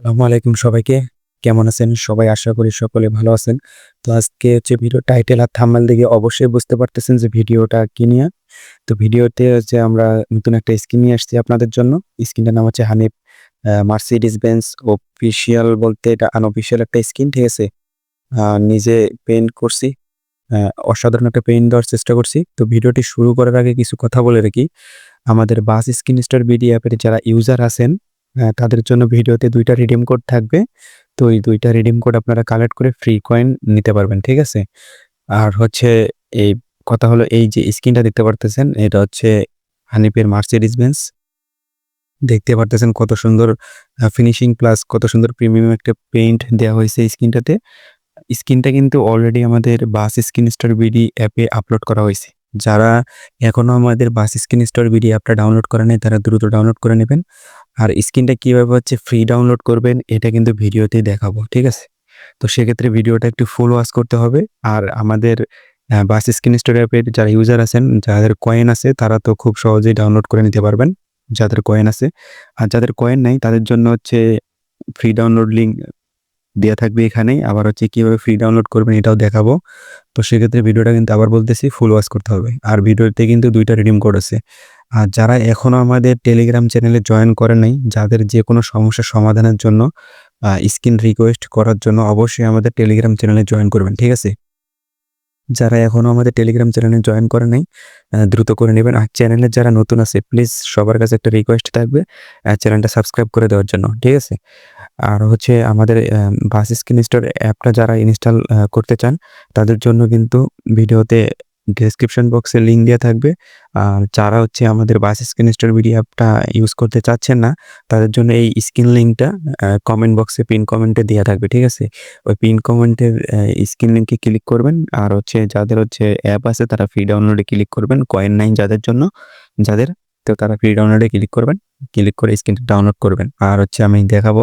আসসালামু আলাইকুম সবাইকে। কেমন আছেন? সবাই আশা করি সকলে ভালো আছেন। তো আজকে হচ্ছে ভিডিও টাইটেল আর থাম্বনেল দেখে অবশ্যই বুঝতে পারতেছেন যে ভিডিওটা কি নিয়ে। তো ভিডিওতে হচ্ছে আমরা নতুন একটা স্কিন নিয়ে আসছি আপনাদের জন্য। স্কিনটার নাম হচ্ছে হানিফ মার্সিডিস বেঞ্চ অফিসিয়াল বলতে এটা আনঅফিসিয়াল একটা স্কিন ঠিক আছে? নিজে পেইন্ট করছি অসাধারণ একটা পেইন্ট দেওয়ার চেষ্টা করছি। তো ভিডিওটি শুরু করার আগে কিছু কথা বলে রাখি। আমাদের বাস স্ক্রিন স্টার বিডি অ্যাপের যারা ইউজার আছেন তাদের জন্য ভিডিওতে দুইটা রিডিম কোড থাকবে। তো এই দুইটা রিডিম কোড আপনারা কালেক্ট করে ফ্রি কয়েন নিতে পারবেন, ঠিক আছে? আর হচ্ছে এই কথা হলো, এই যে স্ক্রিনটা দেখতে পারতেছেন, এটা হচ্ছে হানিফের মার্সিডিস বেঞ্চ দেখতে পারতেছেন কত সুন্দর ফিনিশিং প্লাস কত সুন্দর প্রিমিয়াম একটা পেইন্ট দেওয়া হয়েছে স্ক্রিনটাতে স্ক্রিনটা কিন্তু অলরেডি আমাদের বাস স্ক্রিন স্টার বিডি অ্যাপে আপলোড করা হয়েছে। যারা এখনও আমাদের বাস স্ক্রিন স্টার বিডি অ্যাপটা ডাউনলোড করে নেই, তারা দ্রুত ডাউনলোড করে নেবেন। আর স্ক্রিনটা কীভাবে হচ্ছে ফ্রি ডাউনলোড করবেন, এটা কিন্তু ভিডিওতে দেখাবো, ঠিক আছে? তো সেক্ষেত্রে ভিডিওটা একটু ফুল ওয়াশ করতে হবে। আর আমাদের বাস স্ক্রিন স্টোর অ্যাপের যারা ইউজার আছেন, যাদের কয়েন আছে, তারা তো খুব সহজেই ডাউনলোড করে নিতে পারবেন, যাদের কয়েন আছে। আর যাদের কয়েন নাই, তাদের জন্য হচ্ছে ফ্রি ডাউনলোড লিঙ্ক দেওয়া থাকবে এখানেই। আবার হচ্ছে কীভাবে ফ্রি ডাউনলোড করবেন, এটাও দেখাবো। তো সেক্ষেত্রে ভিডিওটা কিন্তু আবার বলতেছি ফুল ওয়াশ করতে হবে। আর ভিডিওতে কিন্তু দুইটা রিডিম কোড আছে। আর যারা এখনও আমাদের টেলিগ্রাম চ্যানেলে জয়েন করে নাই, যাদের যে কোনো সমস্যার সমাধানের জন্য স্ক্রিন রিকোয়েস্ট করার জন্য অবশ্যই আমাদের টেলিগ্রাম চ্যানেলে জয়েন করবেন, ঠিক আছে? যারা এখনও আমাদের টেলিগ্রাম চ্যানেলে জয়েন করে নাই দ্রুত করে নেবেন। আর চ্যানেলে যারা নতুন আছে প্লিজ সবার কাছে একটা রিকোয়েস্ট থাকবে চ্যানেলটা সাবস্ক্রাইব করে দেওয়ার জন্য, ঠিক আছে? আর হচ্ছে আমাদের বাস স্ক্রিন স্টোর অ্যাপটা যারা ইনস্টল করতে চান, তাদের জন্য কিন্তু ভিডিওতে ডেসক্রিপশন বক্সে লিঙ্ক দেওয়া থাকবে। আর যারা হচ্ছে আমাদের বাস স্ক্রিন স্টোর ভিডিও অ্যাপটা ইউজ করতে চাচ্ছেন না, তাদের জন্য এই স্ক্রিন লিঙ্কটা কমেন্ট বক্সে পিন কমেন্টে দেওয়া থাকবে, ঠিক আছে? ওই পিন কমেন্টের স্ক্রিন লিঙ্কে ক্লিক করবেন। আর হচ্ছে যাদের হচ্ছে অ্যাপ আছে, তারা ফ্রি ডাউনলোডে ক্লিক করবেন। কয়েন নাইন যাদের জন্য, যাদের, তো তারা ফ্রি ডাউনলোডে ক্লিক করবেন। ক্লিক করে স্ক্রিনটা ডাউনলোড করবেন। আর হচ্ছে আমি দেখাবো,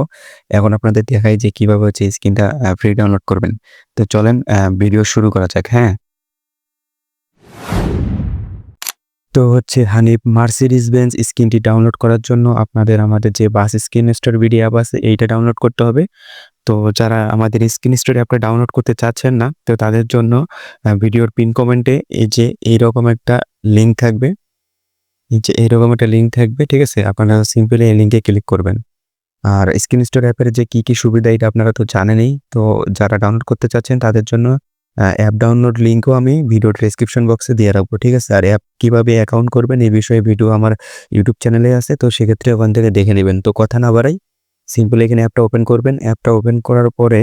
এখন আপনাদের দেখাই যে কীভাবে হচ্ছে স্ক্রিনটা ফ্রি ডাউনলোড করবেন। তো চলেন ভিডিও শুরু করা যাক হ্যাঁ? তো হচ্ছে হানিফ মার্সিডিস বেঞ্চ স্ক্রিনটি ডাউনলোড করার জন্য আপনাদের আমাদের যে bus screen store video app আছে, এইটা ডাউনলোড করতে হবে। তো যারা আমাদের স্ক্রিন স্টোর অ্যাপটা ডাউনলোড করতে চাচ্ছেন না, তো তাদের জন্য ভিডিওর পিন কমেন্টে এই যে এইরকম একটা লিঙ্ক থাকবে। এই যে এইরকম একটা লিঙ্ক থাকবে, ঠিক আছে? আপনারা সিম্পলি এই লিঙ্কে ক্লিক করবেন। আর স্ক্রিন স্টোর অ্যাপের যে কি কি সুবিধা, এটা আপনারা তো জানেনই। তো যারা ডাউনলোড করতে চাচ্ছেন, তাদের জন্য অ্যাপ ডাউনলোড লিঙ্কও আমি ভিডিও ডেসক্রিপশন বক্সে দিয়ে রাখব, ঠিক আছে? আর অ্যাপ কীভাবে অ্যাকাউন্ট করবেন এই বিষয়ে ভিডিও আমার ইউটিউব চ্যানেলে আছে, তো সেক্ষেত্রে ওখান থেকে দেখে নেবেন। তো কথা না বাড়াই সিম্পল এখানে অ্যাপটা ওপেন করবেন। অ্যাপটা ওপেন করার পরে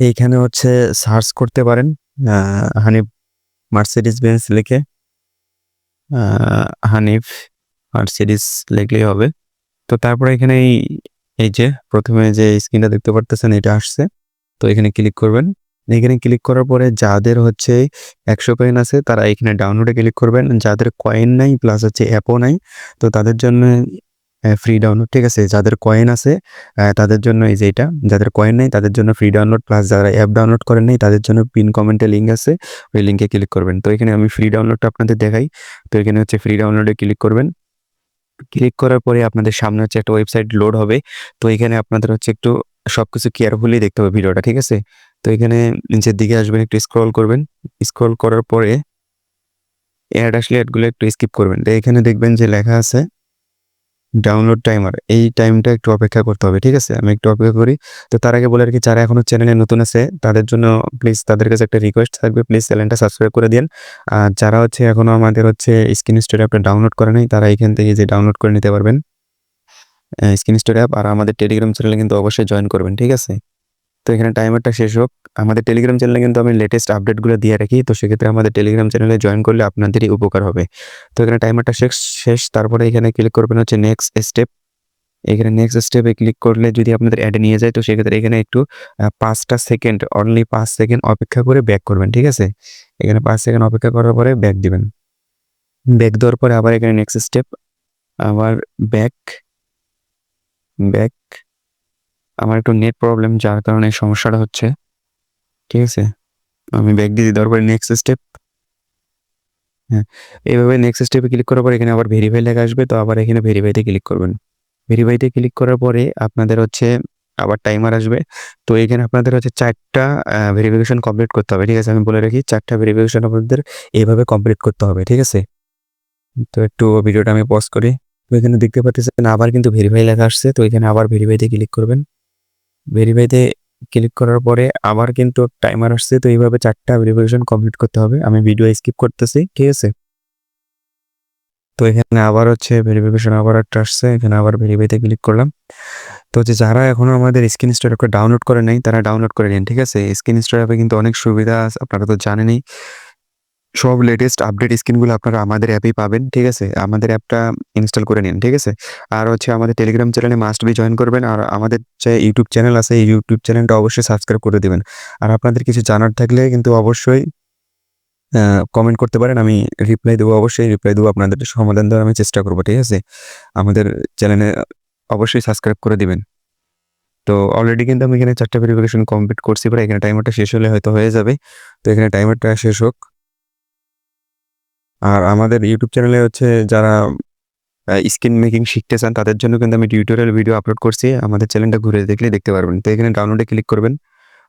এইখানে হচ্ছে সার্চ করতে পারেন হানিফ মার্সিডিস বেঞ্চ লিখে হানিফ মার্সিডিস লিখলেই হবে। তো তারপরে এখানে এই যে, প্রথমে যে স্ক্রিনটা দেখতে পারতেছেন, এটা আসছে। তো এখানে ক্লিক করবেন। এখানে ক্লিক করার পরে যাদের হচ্ছে একশো কয়েন আছে, তারা এখানে ডাউনলোডে ক্লিক করবেন। যাদের কয়েন নাই প্লাস হচ্ছে অ্যাপও নাই, তো তাদের জন্য ফ্রি ডাউনলোড ঠিক আছে? যাদের কয়েন আছে তাদের জন্য এই যে এটা, যাদের কয়েন নেই, তাদের জন্য ফ্রি ডাউনলোড প্লাস যারা অ্যাপ ডাউনলোড করেন নাই, তাদের জন্য পিন কমেন্টে লিঙ্ক আছে, ওই লিঙ্কে ক্লিক করবেন। তো এখানে আমি ফ্রি ডাউনলোডটা আপনাদের দেখাই। তো এখানে হচ্ছে ফ্রি ডাউনলোডে ক্লিক করবেন। ক্লিক করার পরে আপনাদের সামনে হচ্ছে একটা ওয়েবসাইট লোড হবে। তো এখানে আপনাদের হচ্ছে একটু সবকিছু কেয়ারফুলি দেখতে হবে ভিডিওটা, ঠিক আছে? তো এখানে নিচের দিকে আসবেন, একটু স্ক্রল করবেন। স্ক্রল করার পরে অ্যাড আসলে অ্যাডগুলো একটু স্কিপ করবেন। তো এখানে দেখবেন যে লেখা আছে ডাউনলোড টাইমার এই টাইমটা একটু অপেক্ষা করতে হবে, ঠিক আছে? আমি একটু অপেক্ষা করি। তো তার আগে বলে আর কি যারা এখনও চ্যানেলে নতুন আছে, তাদের জন্য প্লিজ তাদের কাছে একটা রিকোয়েস্ট থাকবে। প্লিজ চ্যানেলটা সাবস্ক্রাইব করে দিন আর যারা হচ্ছে এখনও আমাদের হচ্ছে স্ক্রিন স্টোর অ্যাপটা ডাউনলোড করে নেই, তারা এখান থেকে যে ডাউনলোড করে নিতে পারবেন স্ক্রিন স্টোর অ্যাপ আর আমাদের টেলিগ্রাম চ্যানেলে কিন্তু অবশ্যই জয়েন করবেন, ঠিক আছে? তো এখানে টাইমারটা শেষ হোক। আমাদের টেলিগ্রাম চ্যানেলে কিন্তু আমি লেটেস্ট আপডেটগুলো দিয়ে রাখি। তো সেক্ষেত্রে আমাদের টেলিগ্রাম চ্যানেলে জয়েন করলে আপনাদেরই উপকার হবে। তো এখানে টাইমারটা শেষ শেষ। তারপরে এখানে ক্লিক করবেন হচ্ছে নেক্সট স্টেপ এখানে নেক্সট স্টেপে ক্লিক করলে যদি আপনাদের অ্যাডে নিয়ে যায়, তো সেক্ষেত্রে এখানে একটু পাঁচটা সেকেন্ড অনলি পাঁচ সেকেন্ড অপেক্ষা করে ব্যাক করবেন, ঠিক আছে? এখানে পাঁচ সেকেন্ড অপেক্ষা করার পরে ব্যাক দিবেন। ব্যাক দেওয়ার পরে আবার এখানে নেক্সট স্টেপ আবার ব্যাক ব্যাক আমার একটু নেট প্রবলেম যার কারণে সমস্যাটা হচ্ছে। ঠিক আছে? আমি ব্যাক দিয়ে দেওয়ার পরে নেক্সট স্টেপ হ্যাঁ এইভাবে নেক্সট স্টেপে ক্লিক করার পর এখানে আবার ভেরিফাই লেখা আসবে, তো আবার এখানে ভেরিফাইতে ক্লিক করবেন। ভেরিফাইতে ক্লিক করার পরে আপনাদের হচ্ছে আবার টাইমার আসবে। তো এখানে আপনাদের হচ্ছে চারটা ভেরিফিকেশন কমপ্লিট করতে হবে। ঠিক আছে? আমি বলে রাখি, চারটা ভেরিফিকেশন আপনাদের এইভাবে কমপ্লিট করতে হবে। ঠিক আছে? তো একটু ভিডিওটা আমি পজ করি। তো এখানে দেখতে পাচ্ছেন, আবার কিন্তু ভেরিফাই লেখা আসছে। তো এখানে আবার ভেরিফাইতে ক্লিক করবেন। ভেরিফাইতে ক্লিক করার পরে আবার কিন্তু টাইমার আসছে, তো এইভাবে চারটা ভেরিফিকেশন কমপ্লিট করতে হবে। আমি ভিডিও স্কিপ করতেছি, ঠিক আছে? তো এখানে আবার হচ্ছে ভেরিফিকেশন আবার একটা আসছে, এখানে আবার ভেরিফাইতে ক্লিক করলাম। তো যে যারা এখনও আমাদের স্ক্রিন স্টোর অ্যাপটা ডাউনলোড করে নাই, তারা ডাউনলোড করে নিন, ঠিক আছে? স্ক্রিন স্টোর অ্যাপে কিন্তু অনেক সুবিধা আপনারা তো জানেনই। সব লেটেস্ট আপডেট স্ক্রিনগুলো আপনারা আমাদের অ্যাপেই পাবেন, ঠিক আছে? আমাদের অ্যাপটা ইনস্টল করে নিন, ঠিক আছে? আর হচ্ছে আমাদের টেলিগ্রাম চ্যানেলে মাস্ট বি জয়েন করবেন, আর আমাদের যে ইউটিউব চ্যানেল আছে, এই ইউটিউব চ্যানেলটা অবশ্যই সাবস্ক্রাইব করে দেবেন। আর আপনাদের কিছু জানার থাকলে কিন্তু অবশ্যই কমেন্ট করতে পারেন, আমি রিপ্লাই দেবো, অবশ্যই রিপ্লাই দেবো, আপনাদের সমাধান দেওয়ার আমি চেষ্টা করব, ঠিক আছে? আমাদের চ্যানেলে অবশ্যই সাবস্ক্রাইব করে দিবেন। তো অলরেডি কিন্তু আমি এখানে চারটা ভেরিফিকেশন কমপ্লিট করছি পরে এখানে টাইমারটা শেষ হলে হয়তো হয়ে যাবে। তো এখানে টাইমারটা শেষ হোক। আর আমাদের ইউটিউব চ্যানেলে হচ্ছে যারা স্কিন মেকিং শিখতে চান, তাদের জন্য কিন্তু আমি টিউটোরিয়াল ভিডিও আপলোড করছি। আমাদের চ্যানেলটা ঘুরে দেখলে দেখতে পারবেন। তো এখানে ডাউনলোডে ক্লিক করবেন।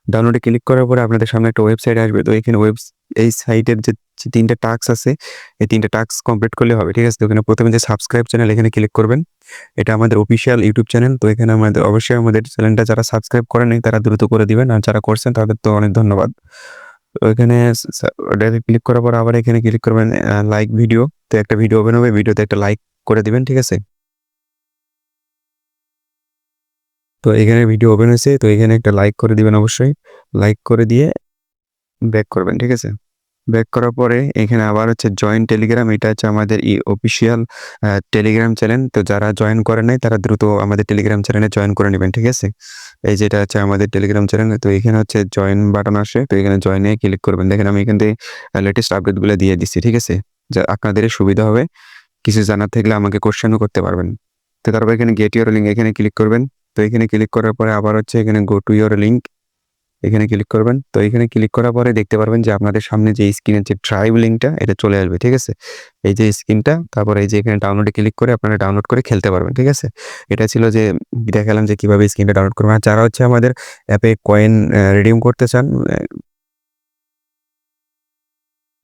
ডাউনলোডে ক্লিক করার পরে আপনাদের সামনে একটা ওয়েবসাইট আসবে। তো এখানে ওয়েব এই সাইটের যে তিনটা টাস্ক আছে, এই তিনটা টাস্ক কমপ্লিট করলে হবে, ঠিক আছে? তো এখানে প্রথমে যে সাবস্ক্রাইব চ্যানেল এখানে ক্লিক করবেন। এটা আমাদের অফিসিয়াল ইউটিউব চ্যানেল তো এখানে আমাদের, অবশ্যই আমাদের চ্যানেলটা যারা সাবস্ক্রাইব করেন তারা দ্রুত করে দিবেন। আর যারা করছেন, তাদের তো অনেক ধন্যবাদ। তো এখানে ক্লিক করার পর আবার এখানে ক্লিক করবেন লাইক ভিডিও তো একটা ভিডিও ওপেন হবে ভিডিওতে একটা লাইক করে দিবেন, ঠিক আছে? তো এখানে ভিডিও ওপেন হয়েছে, তো এখানে একটা লাইক করে দিবেন অবশ্যই। লাইক করে দিয়ে ব্যাক করবেন, ঠিক আছে? ব্যাক করার পরে এখানে আবার হচ্ছে জয়েন টেলিগ্রাম এটা হচ্ছে আমাদের ই অফিসিয়াল টেলিগ্রাম চ্যানেল তো যারা জয়েন করে নাই, তারা দ্রুত আমাদের টেলিগ্রাম চ্যানেলে জয়েন করে নেবেন, ঠিক আছে? এই যেটা হচ্ছে আমাদের টেলিগ্রাম চ্যানেল তো এখানে হচ্ছে জয়েন বাটন আসে, তো এখানে জয়েনে ক্লিক করবেন। দেখেন, আমি এখান থেকে লেটেস্ট আপডেটগুলো দিয়ে দিচ্ছি ঠিক আছে? যা আপনাদের সুবিধা হবে, কিছু জানার থাকলে আমাকে কোশ্চেনও করতে পারবেন। তো তারপর এখানে গেট ইউর লিঙ্ক এখানে ক্লিক করবেন। তো এখানে ক্লিক করার পরে আবার হচ্ছে এখানে গো টু ইউর লিঙ্ক এখানে ক্লিক করবেন। তো এখানে ক্লিক করার পরে দেখতে পারবেন যে আপনাদের সামনে যে স্ক্রিনের যে ড্রাইভ লিঙ্কটা এটা চলে আসবে, ঠিক আছে? এই যে স্ক্রিনটা তারপরে এই যে এখানে ডাউনলোডে ক্লিক করে আপনারা ডাউনলোড করে খেলতে পারবেন, ঠিক আছে? এটা ছিল যে দেখালাম যে কীভাবে স্ক্রিনটা ডাউনলোড করবেন। আর যারা হচ্ছে আমাদের অ্যাপে কয়েন রিডিম করতে চান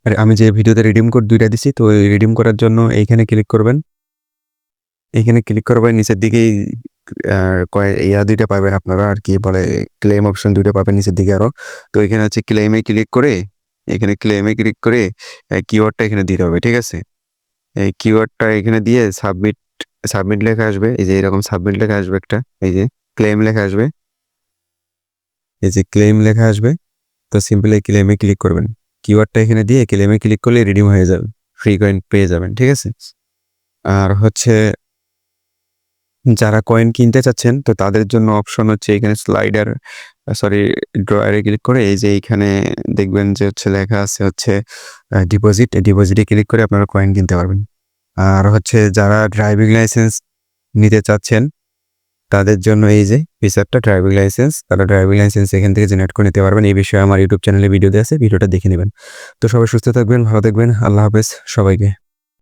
আর আমি যে ভিডিওতে রিডিম কোড দুইটা দিছি, তো রিডিম করার জন্য এইখানে ক্লিক করবেন। এইখানে ক্লিক করবেন নিচের দিকেই ইয়া দুইটা পাবেন আপনারা আর কি, বলে ক্লেম অপশন দুইটা পাবেন নিচের দিকে আরও। তো এখানে হচ্ছে ক্লেমে ক্লিক করে, এখানে ক্লেমে ক্লিক করে কিওয়ার্ডটা এখানে দিতে হবে, ঠিক আছে? এই কিওয়ার্ডটা এখানে দিয়ে সাবমিট সাবমিট লেখা আসবে। এই যে এরকম সাবমিট লেখা আসবে একটা, এই যে ক্লেম লেখা আসবে। এই যে ক্লেম লেখা আসবে, তো সিম্পলি ক্লেমে ক্লিক করবেন। কিওয়ার্ডটা এখানে দিয়ে ক্লেমে ক্লিক করলে রিডিম হয়ে যাবে ফ্রি কয়েন পেয়ে যাবেন, ঠিক আছে? আর হচ্ছে যারা কয়েন কিনতে চাচ্ছেন, তো তাদের জন্য অপশন হচ্ছে এখানে স্লাইডার সরি ড্রয়ারে ক্লিক করে এই যে এইখানে দেখবেন যে হচ্ছে লেখা আছে হচ্ছে ডিপোজিট ডিপোজিটে ক্লিক করে আপনারা কয়েন কিনতে পারবেন। আর হচ্ছে যারা ড্রাইভিং লাইসেন্স নিতে চাচ্ছেন, তাদের জন্য এই যে ফিচারটা ড্রাইভিং লাইসেন্স তারা ড্রাইভিং লাইসেন্স এখান থেকে জেনারেট করে নিতে পারবেন। এই বিষয়ে আমার ইউটিউব চ্যানেলে ভিডিও দিয়ে আছে, ভিডিওটা দেখে নেবেন। তো সবাই সুস্থ থাকবেন, ভালো থাকবেন, আল্লাহ হাফেজ, সবাইকে।